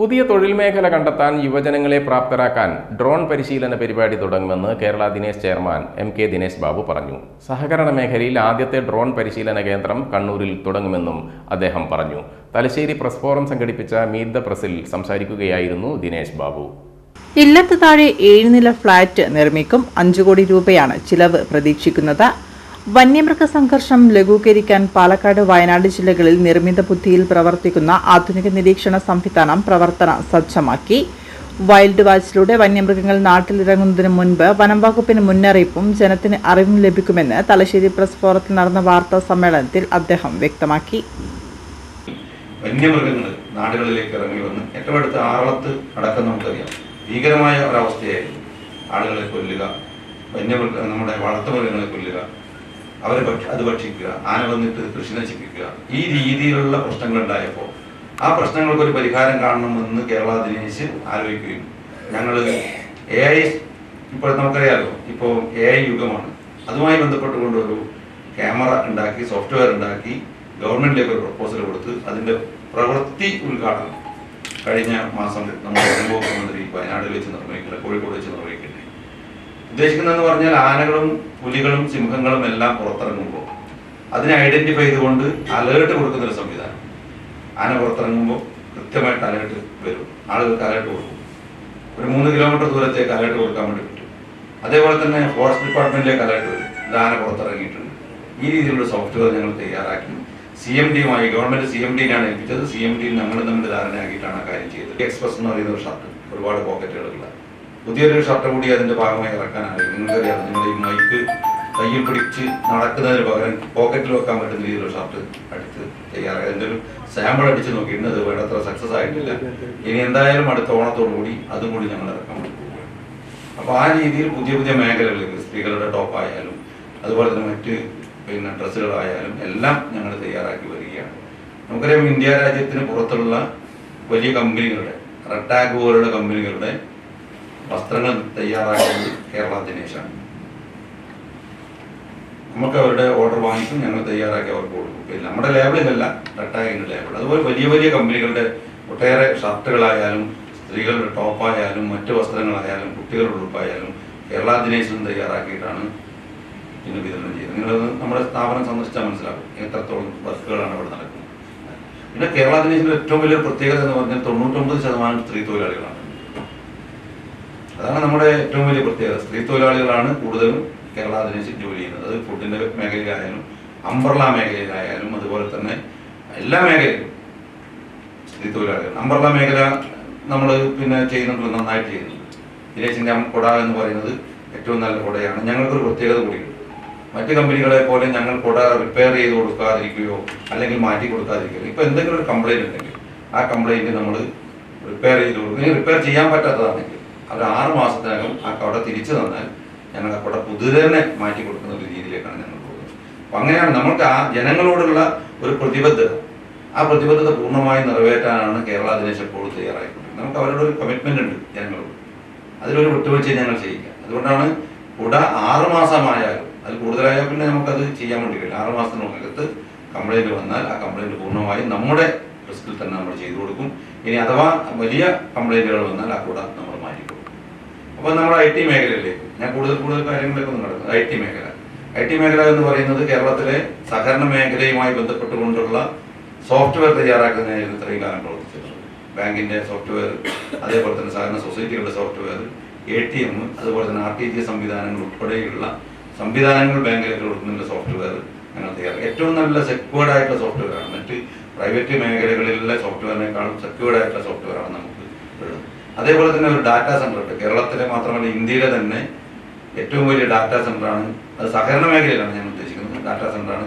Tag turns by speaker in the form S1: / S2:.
S1: പുതിയ തൊഴിൽ മേഖല കണ്ടെത്താൻ യുവജനങ്ങളെ പ്രാപ്തരാക്കാൻ ഡ്രോൺ പരിശീലന പരിപാടി തുടങ്ങുമെന്ന് Kerala Dinesh chairman M K Dinesh Babu പറഞ്ഞു. സഹകരണ മേഖലയിൽ ആദ്യത്തെ ഡ്രോൺ പരിശീലന കേന്ദ്രം കണ്ണൂരിൽ തുടങ്ങുമെന്നും അദ്ദേഹം പറഞ്ഞു. തലശ്ശേരി പ്രസ് ഫോറം സംഘടിപ്പിച്ച മീറ്റ് ദ പ്രസിൽ സംസാരിക്കുകയായിരുന്നു ദിനേശ് ബാബു.
S2: ഇല്ലത്ത് താഴെ ഏഴ് നില ഫ്ളാറ്റ് നിർമ്മിക്കും അഞ്ചു കോടി രൂപയാണ് ചിലവ് പ്രതീക്ഷിക്കുന്നത്. വന്യമൃഗ സംഘർഷം ലഘൂകരിക്കാൻ പാലക്കാട് വയനാട് ജില്ലകളിൽ നിർമ്മിത ബുദ്ധിയിൽ പ്രവർത്തിക്കുന്ന ആധുനിക നിരീക്ഷണ സംവിധാനം പ്രവർത്തന സജ്ജമാക്കി. വൈൽഡ് വാച്ചിലൂടെ വന്യമൃഗങ്ങൾ നാട്ടിലിറങ്ങുന്നതിന് മുൻപ് വനം വകുപ്പിന് മുന്നറിയിപ്പും ജനത്തിന് അറിവും ലഭിക്കുമെന്ന് തലശ്ശേരി പ്രസ് ഫോറത്തിൽ നടന്ന വാർത്താ സമ്മേളനത്തിൽ അദ്ദേഹം വ്യക്തമാക്കി.
S3: വന്യമൃഗങ്ങൾ നാടുകളിലേക്ക് ഇറങ്ങി വന്ന് ഏറ്റവും അടുത്ത ആറളത്ത് അടക്കം നമുക്കറിയാം. ഭീകരമായ ഒരവസ്ഥയായിരുന്നു. ആളുകളെ കൊല്ലുക വന്യമൃഗ നമ്മുടെ വളർത്തുമൃഗങ്ങളെ കൊല്ലുക അവരെ അത് ഭക്ഷിക്കുക ആന വന്നിട്ട് കൃഷി നശിപ്പിക്കുക ഈ രീതിയിലുള്ള പ്രശ്നങ്ങൾ ഉണ്ടായപ്പോൾ ആ പ്രശ്നങ്ങൾക്ക് ഒരു പരിഹാരം കാണണമെന്ന് കേരള ദിനേശ് ആലോചിക്കുകയും ഞങ്ങൾ എ ഐ ഇപ്പോൾ നമുക്കറിയാലോ ഇപ്പോൾ എ ഐ യുഗമാണ്. അതുമായി ബന്ധപ്പെട്ടുകൊണ്ട് ഒരു ക്യാമറ ഉണ്ടാക്കി സോഫ്റ്റ്വെയർ ഉണ്ടാക്കി ഗവൺമെന്റിലേക്ക് ഒരു പ്രപ്പോസൽ കൊടുത്ത് അതിന്റെ പ്രവൃത്തി ഉദ്ഘാടനം കഴിഞ്ഞ മാസം നമ്മുടെ മുഖ്യമന്ത്രി മന്ത്രി വയനാട്ടിൽ വെച്ച് നിർവഹിക്കില്ല കോഴിക്കോട് വെച്ച് നിർവഹിക്കട്ടെ. ഉദ്ദേശിക്കുന്നതെന്ന് പറഞ്ഞാൽ ആനകളും പുലികളും സിംഹങ്ങളും എല്ലാം പുറത്തിറങ്ങുമ്പോൾ. അതിനെ ഐഡന്റിഫൈ ചെയ്തുകൊണ്ട് അലേർട്ട് കൊടുക്കുന്ന ഒരു സംവിധാനം. ആന പുറത്തിറങ്ങുമ്പോൾ കൃത്യമായിട്ട് അലേർട്ട് വരും. ആളുകൾക്ക് അലേർട്ട് കൊടുക്കും. ഒരു മൂന്ന് കിലോമീറ്റർ ദൂരത്തേക്ക് അലേർട്ട് കൊടുക്കാൻ വേണ്ടി പറ്റും. അതേപോലെ തന്നെ ഫോറസ്റ്റ് ഡിപ്പാർട്ട്മെന്റിലേക്ക് അലേർട്ട് വരും. ഇത് ആന പുറത്തിറങ്ങിയിട്ടുണ്ട്. ഈ രീതിയിലുള്ള സോഫ്റ്റ്വെയർ ഞങ്ങൾ തയ്യാറാക്കി. സി എം ഡിയുമായി ഗവൺമെന്റ് സി എം ഡിയിലാണ് ഏൽപ്പിച്ചത്. സി എം ഡിയിൽ ഞങ്ങൾ തമ്മിൽ ധാരണയാക്കിയിട്ടാണ് ആ കാര്യം ചെയ്തത്. എക്സ്പ്രസ് എന്ന് പറയുന്ന ഒരു ഷർട്ട്. ഒരുപാട് പോക്കറ്റുകളുള്ള പുതിയൊരു ഷർട്ട് കൂടി അതിന്റെ ഭാഗമായി ഇറക്കാനാണ്. നിങ്ങൾക്കറിയാം നിങ്ങൾ ഈ മൈക്ക് കയ്യിൽ പിടിച്ച് നടക്കുന്നതിന് പകരം പോക്കറ്റിൽ വെക്കാൻ പറ്റുന്ന രീതിയിലുള്ള ഷർട്ട് അടുത്ത് തയ്യാറായി അതിന്റെ ഒരു സാമ്പിൾ അടിച്ച് നോക്കിയിട്ടുണ്ട് അത് വേണ്ടത്ര സക്സസ് ആയിട്ടില്ല. ഇനി എന്തായാലും അടുത്ത ഓണത്തോടു കൂടി അതും കൂടി ഞങ്ങൾ ഇറക്കാൻ പോവുകയാണ്. അപ്പൊ ആ രീതിയിൽ പുതിയ പുതിയ മേഖലകളിലേക്ക് സ്ത്രീകളുടെ ടോപ്പ് ആയാലും അതുപോലെ തന്നെ മറ്റ് പിന്നെ ഡ്രസ്സുകളായാലും എല്ലാം ഞങ്ങൾ തയ്യാറാക്കി വരികയാണ്. നമുക്കറിയാം ഇന്ത്യ രാജ്യത്തിന് പുറത്തുള്ള വലിയ കമ്പനികളുടെ റെട്ടാഗ് പോലുള്ള കമ്പനികളുടെ വസ്ത്രങ്ങൾ തയ്യാറാക്കുന്നത് കേരള ദിനേശാണ് നമുക്ക് അവരുടെ ഓർഡർ വാങ്ങിക്കും ഞങ്ങൾ തയ്യാറാക്കി അവർക്ക് കൊടുക്കും. പിന്നെ നമ്മുടെ ലേബിളിലല്ല റെട്ടാഗിന്റെ ലേബിൾ അതുപോലെ വലിയ വലിയ കമ്പനികളുടെ ഒട്ടേറെ ഷർട്ടുകളായാലും സ്ത്രീകളുടെ ടോപ്പായാലും മറ്റു വസ്ത്രങ്ങളായാലും കുട്ടികളുടെ ഉടുപ്പായാലും കേരള ദിനേശനും തയ്യാറാക്കിയിട്ടാണ് ഇന്ന് വിതരണം ചെയ്യുന്നത്. നിങ്ങളത് നമ്മുടെ സ്ഥാപനം സന്ദർശിച്ചാൽ മനസ്സിലാക്കും എത്രത്തോളം വർക്കുകളാണ് അവിടെ നടക്കുന്നത്. പിന്നെ കേരള ദിനേശിന്റെ ഏറ്റവും വലിയ പ്രത്യേകത എന്ന് പറഞ്ഞാൽ തൊണ്ണൂറ്റൊമ്പത് ശതമാനം സ്ത്രീ തൊഴിലാളികളാണ്. അതാണ് നമ്മുടെ ഏറ്റവും വലിയ പ്രത്യേകത. സ്ത്രീ തൊഴിലാളികളാണ് കൂടുതലും കേരള അധിനിവേശം ജോലി ചെയ്യുന്നത്. അത് ഫുഡിന്റെ മേഖലയിലായാലും അംബർല മേഖലയിലായാലും അതുപോലെ തന്നെ എല്ലാ മേഖലയിലും സ്ത്രീ തൊഴിലാളികൾ അംബർല മേഖല നമ്മൾ പിന്നെ ചെയ്യുന്നുണ്ട് നന്നായിട്ട് ചെയ്യുന്നുണ്ട്. ദിനേശിന്റെ കൊട എന്ന് പറയുന്നത് ഏറ്റവും നല്ല കൊടയാണ്. ഞങ്ങൾക്കൊരു പ്രത്യേകത കൂടിയുണ്ട്. മറ്റു കമ്പനികളെ പോലെ ഞങ്ങൾ കുട റിപ്പയർ ചെയ്ത് കൊടുക്കാതിരിക്കുകയോ അല്ലെങ്കിൽ മാറ്റി കൊടുക്കാതിരിക്കുകയോ ഇപ്പൊ എന്തെങ്കിലും ഒരു കംപ്ലൈന്റ് ഉണ്ടെങ്കിൽ ആ കംപ്ലൈന്റ് നമ്മൾ റിപ്പയർ ചെയ്ത് കൊടുക്കും. റിപ്പയർ ചെയ്യാൻ പറ്റാത്തതാണെങ്കിൽ അവർ ആറ് മാസത്തിനകം ആ കട തിരിച്ചു തന്നാൽ ഞങ്ങൾ ആ കുട പുതുതന്നെ മാറ്റി കൊടുക്കുന്ന ഒരു രീതിയിലേക്കാണ് ഞങ്ങൾ പോകുന്നത്. അപ്പൊ അങ്ങനെയാണ് നമ്മൾക്ക് ആ ജനങ്ങളോടുള്ള ഒരു പ്രതിബദ്ധത. ആ പ്രതിബദ്ധത പൂർണമായി നിറവേറ്റാനാണ് കേരള ദിനേശ് എപ്പോഴും തയ്യാറായിക്കൊണ്ടിരിക്കുന്നത്. നമുക്ക് അവരോട് ഒരു കമ്മിറ്റ്മെന്റ് ഉണ്ട് ജനങ്ങളോട്. അതിലൊരു വിട്ടുവീഴ്ച ഞങ്ങൾ ചെയ്യില്ല. അതുകൊണ്ടാണ് കുട ആറ് മാസമായാലും അതിൽ കൂടുതലായാൽ പിന്നെ നമുക്കത് ചെയ്യാൻ വേണ്ടി കഴിയില്ല. ആറ് മാസത്തിനകത്ത് കംപ്ലൈന്റ് വന്നാൽ ആ കംപ്ലൈന്റ് പൂർണമായും നമ്മുടെ റിസ്കിൽ തന്നെ നമ്മൾ ചെയ്തു കൊടുക്കും. ഇനി അഥവാ വലിയ കംപ്ലൈന്റുകൾ വന്നാൽ ആ കുട നമ്മൾ അപ്പോൾ നമ്മുടെ ഐ ടി മേഖലയിലേക്ക് ഞാൻ കൂടുതൽ കൂടുതൽ കാര്യങ്ങളിലേക്ക് ഒന്ന് കിടക്കുന്നത് ഐ ടി മേഖല. ഐ ടി മേഖല എന്ന് പറയുന്നത് കേരളത്തിലെ സഹകരണ മേഖലയുമായി ബന്ധപ്പെട്ടുകൊണ്ടുള്ള സോഫ്റ്റ്വെയർ തയ്യാറാക്കുന്നതിന് ഇത്രയും കാലം പ്രവർത്തിച്ചിട്ടുണ്ട്. ബാങ്കിന്റെ സോഫ്റ്റ്വെയർ അതേപോലെ തന്നെ സഹകരണ സൊസൈറ്റികളുടെ സോഫ്റ്റ്വെയർ എ ടി എം അതുപോലെ തന്നെ ആർ ടി ജി സംവിധാനങ്ങൾ ഉൾപ്പെടെയുള്ള സംവിധാനങ്ങൾ ബാങ്കിലേക്ക് കൊടുക്കുന്നതിന്റെ സോഫ്റ്റ്വെയർ ഞങ്ങൾ തയ്യാറാക്കി. ഏറ്റവും നല്ല സെക്യൂർഡ് ആയിട്ടുള്ള സോഫ്റ്റ്വെയർ ആണ്. മറ്റ് പ്രൈവറ്റ് മേഖലകളിലെ സോഫ്റ്റ്വെയറിനേക്കാളും സെക്യൂർഡ് ആയിട്ടുള്ള സോഫ്റ്റ്വെയർ ആണ് നമുക്ക് ഉള്ളത്. അതേപോലെ തന്നെ ഒരു ഡാറ്റാ സെന്റർ ഉണ്ട്. കേരളത്തിലെ മാത്രമല്ല ഇന്ത്യയിലെ തന്നെ ഏറ്റവും വലിയ ഡാറ്റാ സെന്ററാണ് അത് സഹകരണ മേഖലയിലാണ് ഞാൻ ഉദ്ദേശിക്കുന്നത്. ഡാറ്റാ സെന്റർ ആണ്.